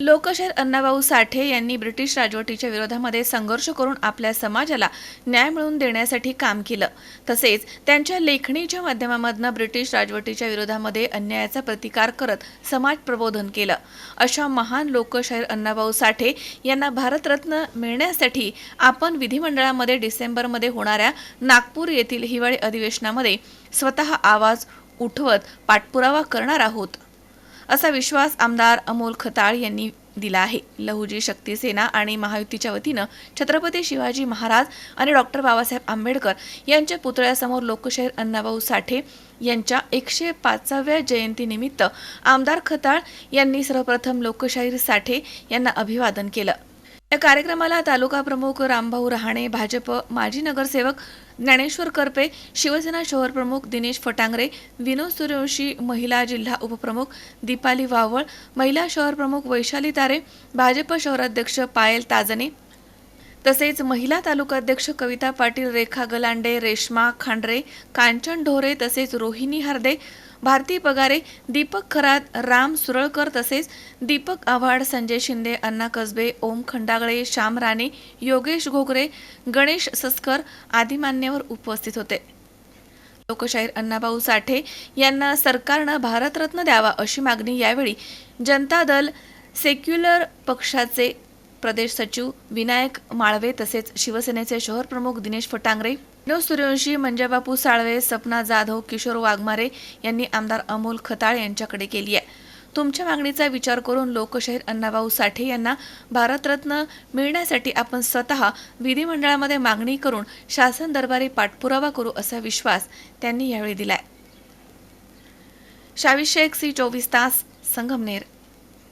लोकशाहीर अण्णाभाऊ साठे यांनी ब्रिटिश राजवटीच्या विरोधामध्ये संघर्ष करून आपल्या समाजाला न्याय मिळवून देण्यासाठी काम केलं. तसेच त्यांच्या लेखणीच्या माध्यमामधनं ब्रिटिश राजवटीच्या विरोधामध्ये अन्यायाचा प्रतिकार करत समाज प्रबोधन केलं. अशा महान लोकशाहीर अण्णाभाऊ साठे यांना भारतरत्न मिळण्यासाठी आपण विधिमंडळामध्ये डिसेंबरमध्ये होणाऱ्या नागपूर येथील हिवाळी अधिवेशनामध्ये स्वतः आवाज उठवत पाठपुरावा करणार आहोत. असा विश्वास आमदार अमोल खताळ यांनी दिला आहे. लहुजी शक्ती सेना आणि महायुतीच्या वतीनं छत्रपती शिवाजी महाराज आणि डॉक्टर बाबासाहेब आंबेडकर यांच्या पुतळ्यासमोर लोकशाहीर अण्णाभाऊ साठे यांच्या एकशे पाचाव्या जयंतीनिमित्त आमदार खताळ यांनी सर्वप्रथम लोकशाहीर साठे यांना अभिवादन केलं. या कार्यक्रमाला तालुका प्रमुख रामभाऊ रहाणे भाजप माजी नगरसेवक ज्ञानेश्वर करपे शिवसेना शहर प्रमुख दिनेश फटांगरे विनोद सूर्यवंशी महिला जिल्हा उपप्रमुख दीपाली वावळ महिला शहर प्रमुख वैशाली तारे भाजप शहराध्यक्ष पायल ताजने तसेच महिला तालुकाध्यक्ष कविता पाटील रेखा गलांडे रेश्मा खांडरे कांचन ढोरे तसेच रोहिणी हरदे भारती पगारे दीपक खरात राम सुरळकर तसेच दीपक आव्हाड संजय शिंदे अण्णा कसबे ओम खंडागळे श्याम राणे योगेश घोगरे गणेश सस्कर आदी मान्यवर उपस्थित होते. लोकशाहीर अण्णाभाऊ साठे यांना सरकारनं भारतरत्न द्यावा अशी मागणी यावेळी जनता दल सेक्युलर पक्षाचे प्रदेश सचिव विनायक माळवे तसेच शिवसेनेचे शहर प्रमुख दिनेश फटांगरे विनोद सूर्यवंशी मंजाबापू साळवे सपना जाधव किशोर वाघमारे यांनी आमदार अमोल खताळ यांच्याकडे केली आहे. तुमच्या मागणीचा विचार करून लोकशाहीर अण्णाभाऊ साठे यांना भारतरत्न मिळण्यासाठी आपण स्वतः विधिमंडळामध्ये मागणी करून शासन दरबारी पाठपुरावा करू असा विश्वास त्यांनी यावेळी दिलाय. शावी शेख सी चोवीस तास संगमनेर